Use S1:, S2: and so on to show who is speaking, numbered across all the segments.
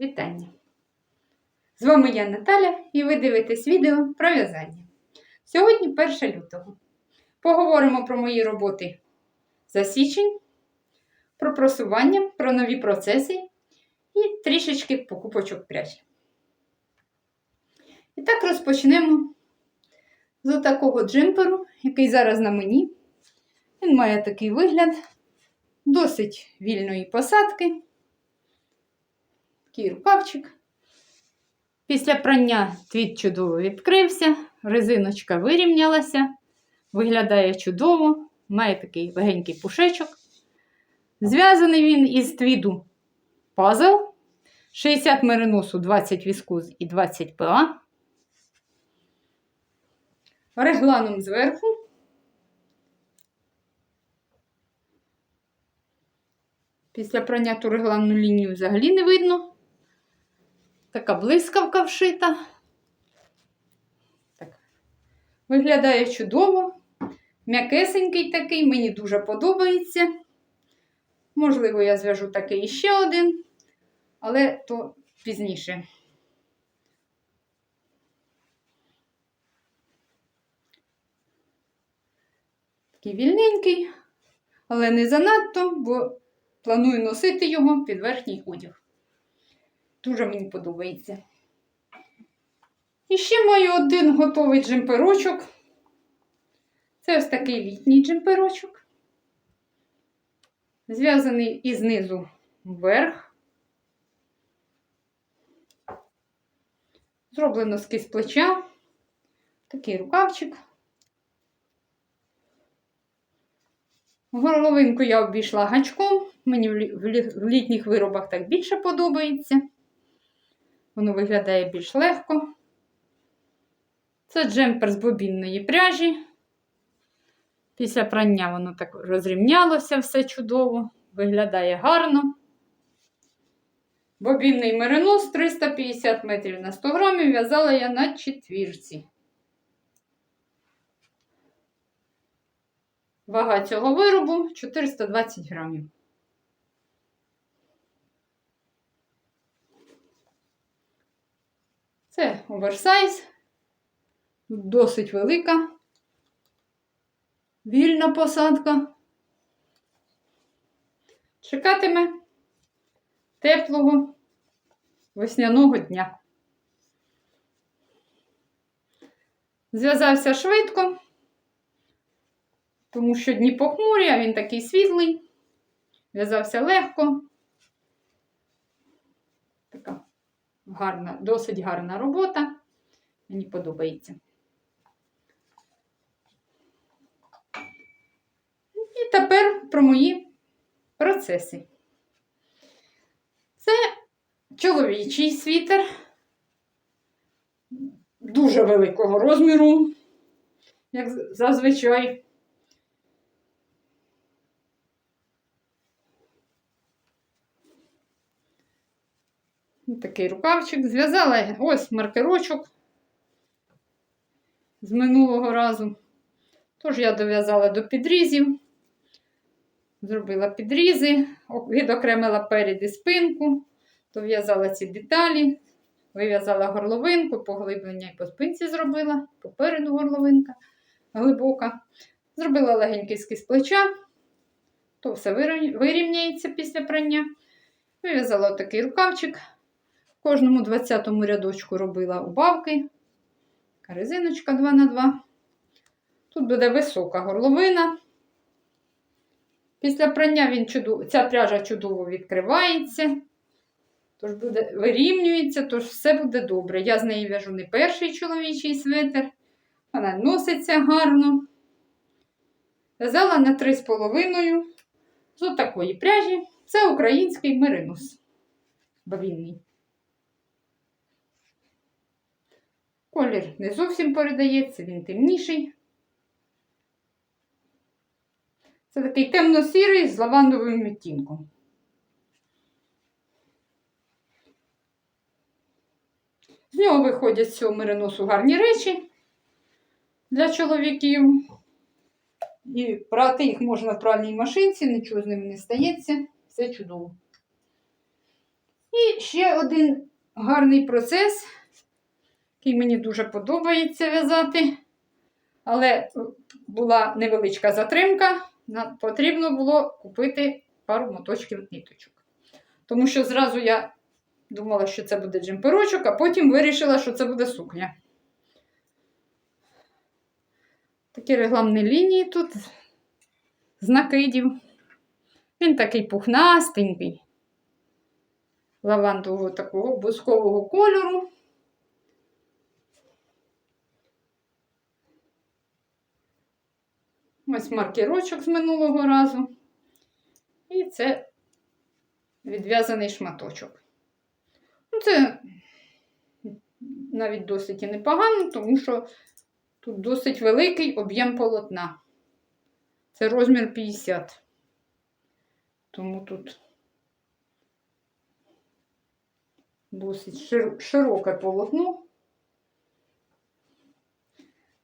S1: Вітання! З вами я Наталя і ви дивитесь відео про в'язання. Сьогодні 1 лютого. Поговоримо про мої роботи за січень, про просування, про нові процеси і трішечки покупочок пряжі. І так розпочнемо з такого джемперу, який зараз на мені. Він має такий вигляд, досить вільної посадки. Такий рукавчик. Після прання твіт чудово відкрився, резиночка вирівнялася, виглядає чудово, має такий легенький пушечок. Зв'язаний він із твіду пазл. 60 мериносу, 20 віскуз і 20 ПА. Регланом зверху. Після прання ту регланну лінію взагалі не видно. Така блискавка вшита. Так. Виглядає чудово. М'якесенький такий, мені дуже подобається. Можливо, я зв'яжу такий іще один, але то пізніше. Такий вільненький, але не занадто, бо планую носити його під верхній одяг. Дуже мені подобається. І ще маю один готовий джемперочок. Це ось такий літній джемперочок. Зв'язаний із низу вверх. Зроблено з плеча. Такий рукавчик. Горловинку я обійшла гачком. Мені в літніх виробах так більше подобається. Воно виглядає більш легко. Це джемпер з бобінної пряжі. Після прання воно так розрівнялося все чудово, виглядає гарно. Бобінний меринос 350 метрів на 100 грамів в'язала я на четвірці. Вага цього виробу 420 грамів. Це оверсайз, досить велика, вільна посадка. Чекатиме теплого весняного дня. Зв'язався швидко, тому що дні похмурі, а він такий світлий, в'язався легко. Така гарна, досить гарна робота. Мені подобається. І тепер про мої процеси. Це чоловічий світер дуже великого розміру, як зазвичай. Такий рукавчик. Зв'язала ось маркерочок з минулого разу. Тож я дов'язала до підрізів, зробила підрізи, відокремила перед і спинку, дов'язала ці деталі, вив'язала горловинку, поглиблення і по спинці зробила, попереду горловинка глибока. Зробила легенький скіз плеча, то все вирівняється після прання. Вив'язала такий рукавчик. Кожному 20-му рядочку робила убавки. Резиночка 2х2. Тут буде висока горловина. Після прання він чудово, ця пряжа чудово відкривається, тож буде, вирівнюється, тож все буде добре. Я з неї в'яжу не перший чоловічий свитер. Вона носиться гарно. В'язала на 3,5 з такої пряжі. Це український меринус. Бавінний. Колір не зовсім передається, він темніший. Це такий темно-сірий з лавандовим відтінком. З нього виходять з цього мериносу гарні речі для чоловіків. І прати їх можна в пральній машинці, нічого з ними не стається, все чудово. І ще один гарний процес, який мені дуже подобається в'язати. Але була невеличка затримка, потрібно було купити пару моточків ниточок. Тому що зразу я думала, що це буде джемперочок, а потім вирішила, що це буде сукня. Такі регламні лінії тут з накидів. Він такий пухнастенький, лавандового такого бускового кольору. Ось маркерочок з минулого разу. І це відв'язаний шматочок. Ну, це навіть досить і непогано, тому що тут досить великий об'єм полотна. Це розмір 50. Тому тут досить широке полотно.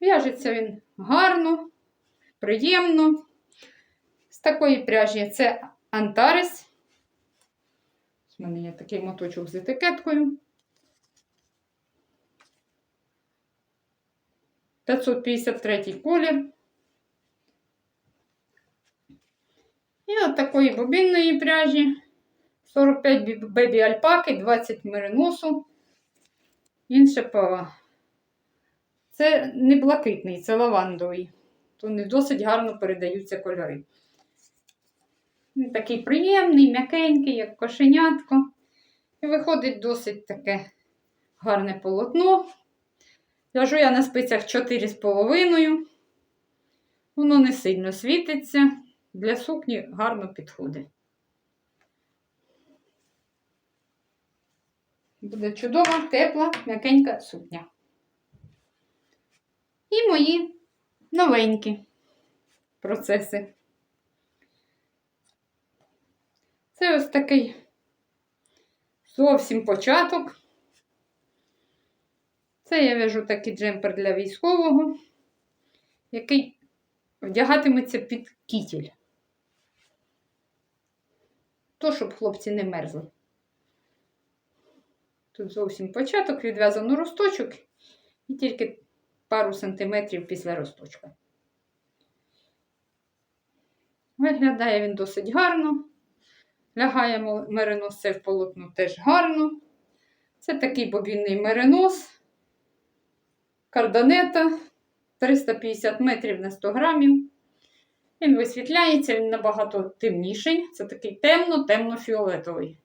S1: В'яжеться він гарно, приємно. З такої пряжі це Антарес. У мене є такий моточок з етикеткою. 553 колір. І от такої бобінної пряжі. 45 бі- бебі альпаки, 20 мериносу. Інше пава. Це не блакитний, це лавандовий. То не досить гарно передаються кольори. Такий приємний, м'якенький, як кошенятко. І виходить досить таке гарне полотно. В'яжу я на спицях 4,5. Воно не сильно світиться. Для сукні гарно підходить. Буде чудова, тепла, м'якенька сукня. І мої новенькі процеси. Це ось такий зовсім початок. Це я вяжу такий джемпер для військового, який вдягатиметься під кітіль. То, щоб хлопці не мерзли. Тут зовсім початок, відв'язано росточок і тільки пару сантиметрів після росточка. Виглядає він досить гарно. Лягає меринос це в полотно теж гарно. Це такий бобінний меринос. Карданета 350 метрів на 100 грамів. Він висвітляється, він набагато темніший. Це такий темно-темно-фіолетовий.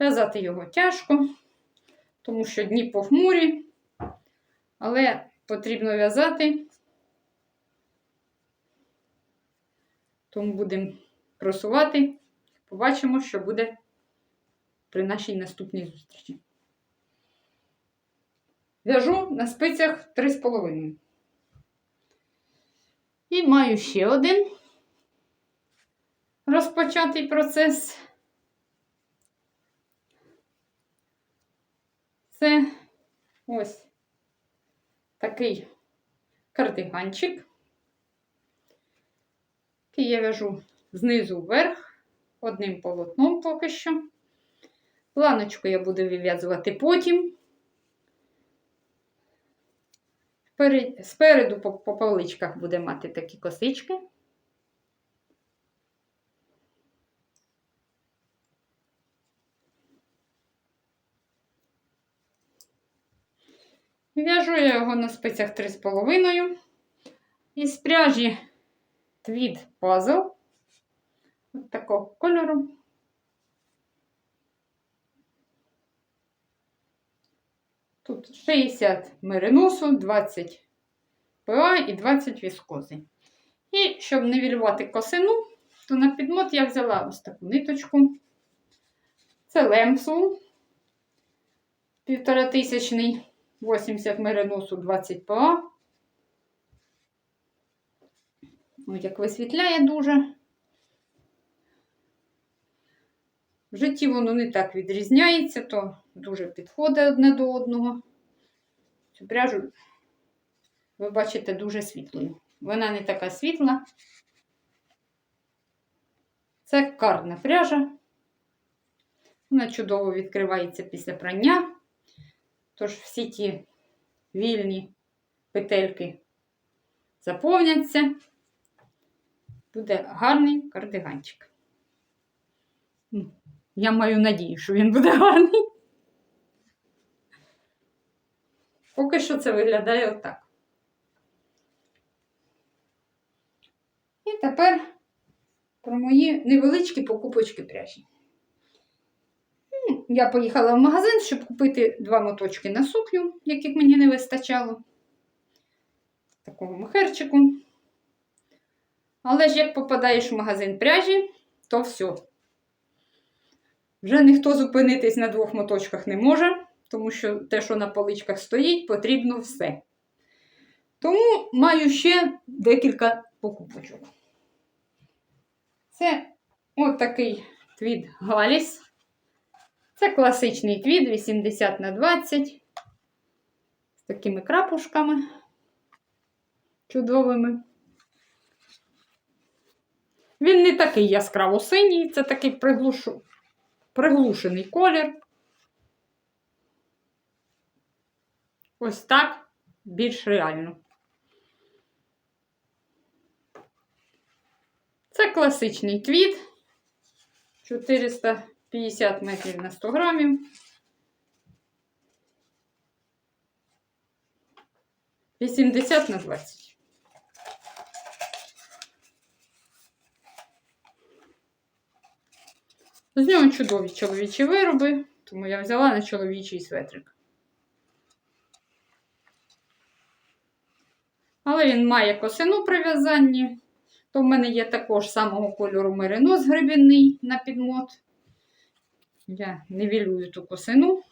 S1: В'язати його тяжко, тому що дні похмурі, але потрібно в'язати. Тому будемо просувати. Побачимо, що буде при нашій наступній зустрічі. В'яжу на спицях 3,5. І маю ще один розпочатий процес. Це ось такий кардиганчик, який я в'яжу знизу вверх, одним полотном поки що. Планочку я буду вив'язувати потім. Спереду по, по поличках буде мати такі косички. В'яжу я його на спицях 3,5. Із пряжі твід пазл. Ось такого кольору. Тут 60 мериносу, 20 ПА і 20 віскози. І щоб нивелювати косину, то на підмот я взяла ось таку ниточку. Це лемсу. Півтора тисячний, 80 мериносу, 20 ПА. Ось як висвітляє дуже. В житті воно не так відрізняється, то дуже підходить одне до одного. Цю пряжу, ви бачите, дуже світлою. Вона не така світла. Це карна пряжа. Вона чудово відкривається після прання. Тож всі ті вільні петельки заповняться. Буде гарний кардиганчик. Ну, Я маю надію, що він буде гарний. Поки що це виглядає отак. І тепер про мої невеличкі покупочки пряжі. Я поїхала в магазин, щоб купити два моточки на сукню, яких мені не вистачало. Такого махерчику. Але ж як попадаєш в магазин пряжі, то все. Вже ніхто зупинитись на двох моточках не може, тому що те, що на поличках стоїть, потрібно все. Тому маю ще декілька покупочок. Це от такий твід Галіс. Це класичний твід 80 на 20 з такими крапушками чудовими. Він не такий яскраво синій, це такий приглушу... приглушений колір. Ось так більш реально. Це класичний твіт. 450 метрів на 100 грамів. 80 на 20. З нього чудові чоловічі вироби, тому я взяла на чоловічий светрик. Але він має косину при в'язанні. То в мене є також самого кольору меринос гребінний на підмот. Я нівелюю ту косину.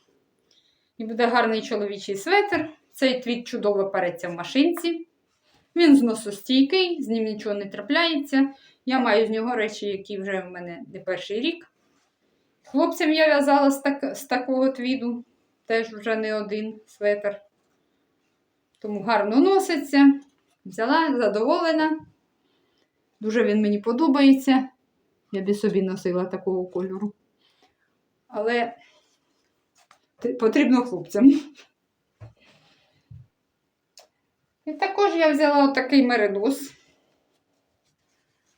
S1: І буде гарний чоловічий светр. Цей твіт чудово переться в машинці. Він зносостійкий, з ним нічого не трапляється. Я маю з нього речі, які вже в мене не перший рік. Хлопцям я в'язала з, так, з такого твіду, теж вже не один светр. Тому гарно носиться. Взяла, задоволена. Дуже він мені подобається. Я би собі носила такого кольору. Але потрібно хлопцям. І також я взяла отакий меридос.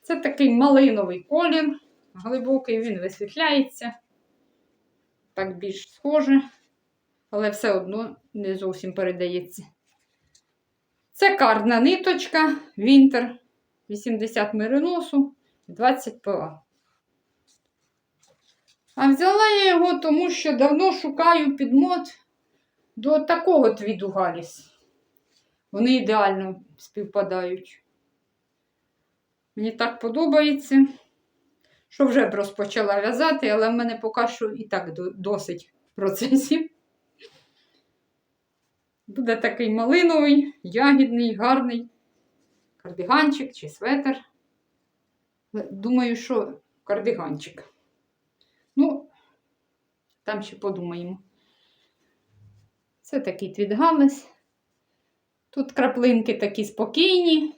S1: Це такий малиновий колір, глибокий, він висвітляється. Так більш схоже, але все одно не зовсім передається. Це карна ниточка, Вінтер 80 мериносу, 20 ПА. А взяла я його, тому що давно шукаю підмот до такого твіду Галіс. Вони ідеально співпадають. Мені так подобається, що вже б розпочала в'язати, але в мене поки що і так досить в процесі. Буде такий малиновий, ягідний, гарний кардиганчик чи светр. Думаю, що кардиганчик. Там ще подумаємо. Це такий твіт Галес. Тут краплинки такі спокійні,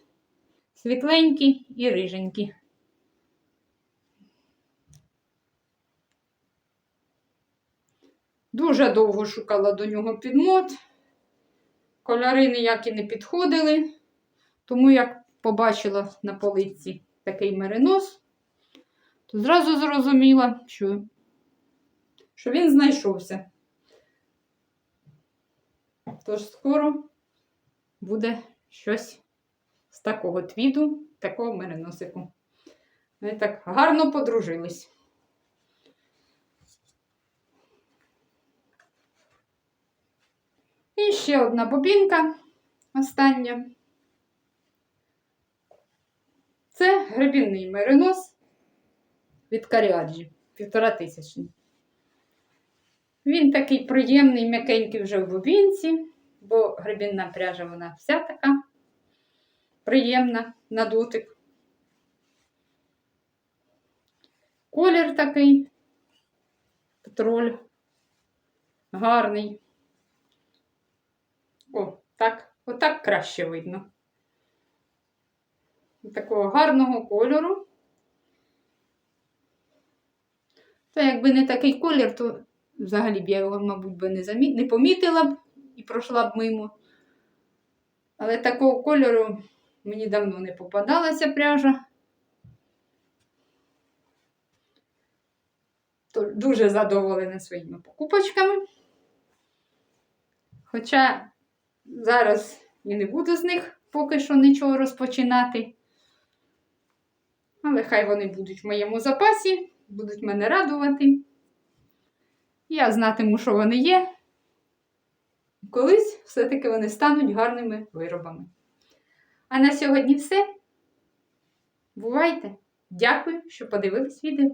S1: світленькі і риженькі. Дуже довго шукала до нього підмот. Кольори ніякі не підходили, тому як побачила на полиці такий меринос, то зразу зрозуміла, що, що він знайшовся. Тож скоро буде щось з такого твіду, такого мериносику. Ми так гарно подружились. І ще одна бобінка остання. Це гребінний меринос від Каріаджі, півтора тисячний. Він такий приємний, м'якенький вже в бобінці, бо гребінна пряжа вона вся така приємна на дотик. Колір такий, петроль, гарний. О, так, отак краще видно. Такого гарного кольору. То якби не такий колір, то взагалі б я його, мабуть, би не, замі... не помітила б і пройшла б мимо. Але такого кольору мені давно не попадалася пряжа. То дуже задоволена своїми покупочками. Хоча зараз і не буду з них поки що нічого розпочинати. Але хай вони будуть в моєму запасі, будуть мене радувати. Я знатиму, що вони є. Колись все-таки вони стануть гарними виробами. А на сьогодні все. Бувайте! Дякую, що подивились відео.